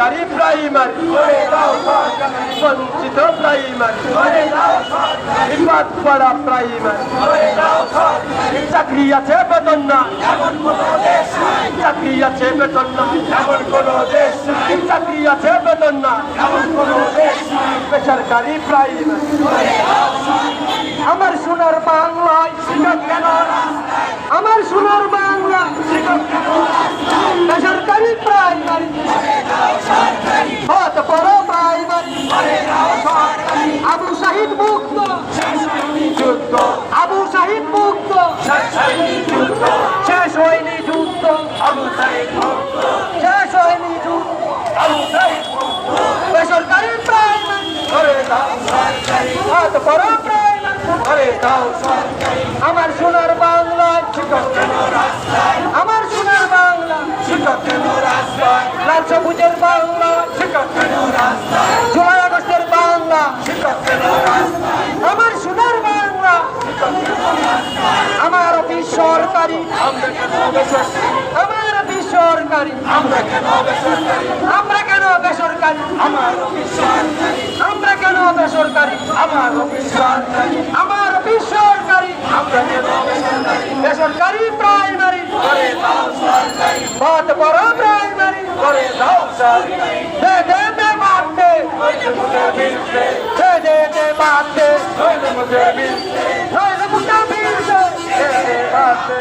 সরকারি প্রাইমারি। বঞ্চিত প্রাইমারি। বাদ পড়া প্রাইমারি। চাকরি আছে বেতন না। চাকরি আছে বেতন না। চাকরি আছে বেতন না। বেসরকারি প্রাইমারি। আমার সোনার বাংলায় আমার সোনার বাংলা শিক্ষক কেন রাস্তায় বেসরকারি প্রাইমারি করে দাও সরকারি হত বড় প্রাইমারি করে দাও সরকারি আবু শাহিদ মুক্ত যুদ্ধ আবু শাহিদ মুক্ত শেষ হয়নি যুদ্ধ। আবু শাহিদ মুক্ত শেষ হয়নি যুদ্ধ আবু সাইদ মুক্ত বেসরকারি প্রাইমারি করে দাও সরকারি হত বড় প্রাইমারি করে দাও সরকারি আমার সোনার বাংলায় শিক্ষক কেন রাস্তায় আমার সোনার বাংলা শিক্ষক কেন রাস্তায় লাল সবুজের বাংলা শিক্ষক কেন রাস্তায় জুলাই আগস্টের বাংলা শিক্ষক কেন রাস্তায় আমার সোনার বাংলা আমার সরকারি আমরা কেন বেসরকারি আমার অফিস সরকারি আমরা কেন বেসরকারি আমরা কেন বেসরকারি? আমার অফিস আমরা কেন বেসরকারি? আমার অফিস আমার অফিস আমরা কেন বেসরকারি বেসরকারি প্রাইমারি। করে দাও সরকারি। বাদ বড় প্রাইমারি। করে দাও সরকারি। দে দে দে বাদ দে। নইলে মুখে বিলতে দে। দে দে বাদ দে নইলে মুখে বিলতে নইলে মুখটা বিল দে দে দে বাদ দে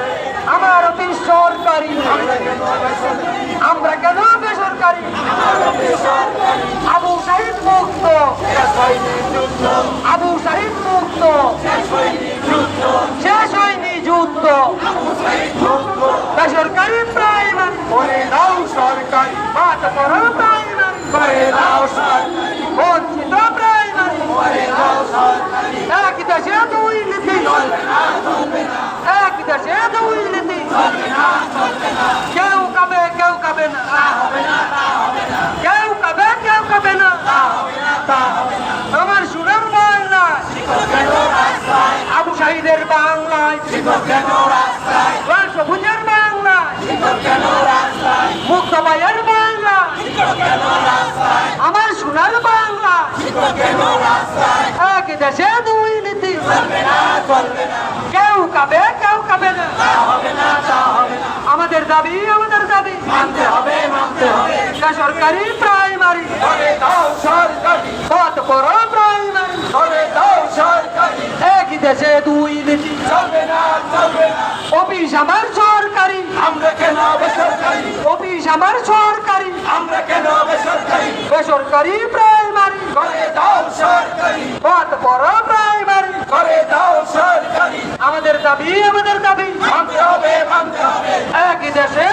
আমার অফিস সরকারি আমরা কেন বেসরকারি আমরা কেন বেসরকারি আমার অফিস সরকারি আবু শাহিদ মুক্ত শেষ হয়নি যুদ্ধ আবু শাহিদ মুক্ত শেষ হয়নি যুদ্ধ শেষ হয়নি যুদ্ধ আবু সাইদ মুক্ত বেসরকারি প্রাইমারি করে দাও সরকারি বড় প্রাইমারি করে দাও সরকারি, বঞ্চিত প্রাইমারি করে দাও সরকারি। এক দেশে দুই নীতি চলবে এক দেশে দুই নীতি কেউ কাবে কেউ কাবে না তা হবে না তা হবে না কেউ কাবে কেউ কাবে না তা হবে না তা হবে না আমার সুরের বাংলা শিক্ষক কেন রাস্তায় আবু শাহিদের বাংলায় শিক্ষক কেন রাস্তায়। সবুজের বাংলা শিক্ষক কেন রাস্তায় মুক্ত ভাইয়ের বাংলা শিক্ষক কেন রাস্তায় আমার সোনার বাংলা শিক্ষক কেন রাস্তায় এক দেশে দুই নীতি। চলবে না চলবে না কেউ কাবে কেউ কাবে না। তা হবে না তা হবে না আমাদের দাবি আমাদের দাবি। মানতে হবে মানতে হবে। সরকারি প্রাইমারি। করে দাও সরকারি। কত বড় প্রাইমারি করে দাও সরকারি এক দেশে দুই নীতি চলবে না চলবে না অফিস আমার সরকারি। আমরা কেন বেসরকারি? অফিস আমার সরকারি। আমরা কেন বেসরকারি? বেসরকারি প্রাইমারি। করে দাও সরকারি। পথ বড় প্রাইমারি। করে দাও সরকারি। আমাদের দাবি আমাদের দাবি। মানতে হবে মানতে হবে। একই দেশে